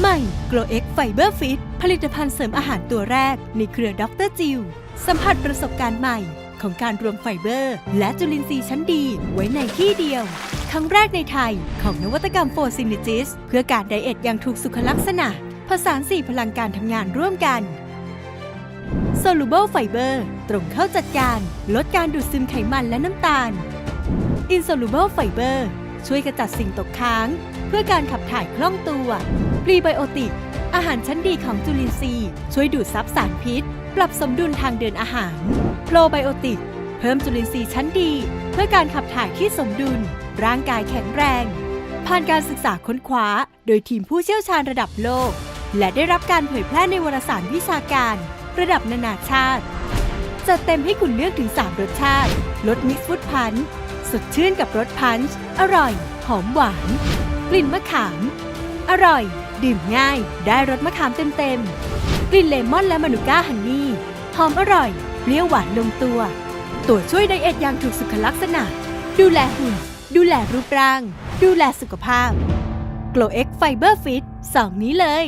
ใหม่ Grow X Fiber Fit ผลิตภัณฑ์เสริมอาหารตัวแรกในเครือดรจิว สัมผัสประสบการณ์ใหม่ของการรวมไฟเบอร์ และจุลินทรีย์ชั้นดีไว้ในที่เดียว ครั้งแรกในไทยของนวัตกรรมโฟซินิจิสเพื่อการไดเอทอย่างถูกสุขลักษณะ ผสานสี่พลังการทำงานร่วมกัน Soluble Fiber ตรงเข้าจัดการ ลดการดูดซึมไขมันและน้ำตาล Insoluble Fiber ช่วยกระจัดสิ่งตกค้าง เพื่อการขับถ่ายคล่องตัวพรีไบโอติก อาหารชั้นดีของจุลินทรีย์ ช่วยดูดซับสารพิษ ปรับสมดุลทางเดินอาหารโปรไบโอติก เพิ่มจุลินทรีย์ชั้นดี เพื่อการขับถ่ายที่สมดุล ร่างกายแข็งแรง ผ่านการศึกษาค้นคว้า โดยทีมผู้เชี่ยวชาญระดับโลก และได้รับการเผยแพร่ในวารสารวิชาการ ระดับนานาชาติจัดเต็มให้คุณเลือกถึง 3 รสชาติ รสมิกซ์ฟุตพันช์ สดชื่นกับรสพันช์อร่อย หอมหวาน กลิ่นมะขาม อร่อย ดื่มง่าย ได้รสมะขามเต็มๆ กลิ่นเลมอนและมานูก้าฮันนี่ หอมอร่อยเปรี้ยวหวานลงตัว ตัวช่วยไดเอทอย่างถูกสุขลักษณะ ดูแลหุ่น ดูแลรูปร่าง ดูแลสุขภาพ Glow X Fiber Fit สองนี้เลย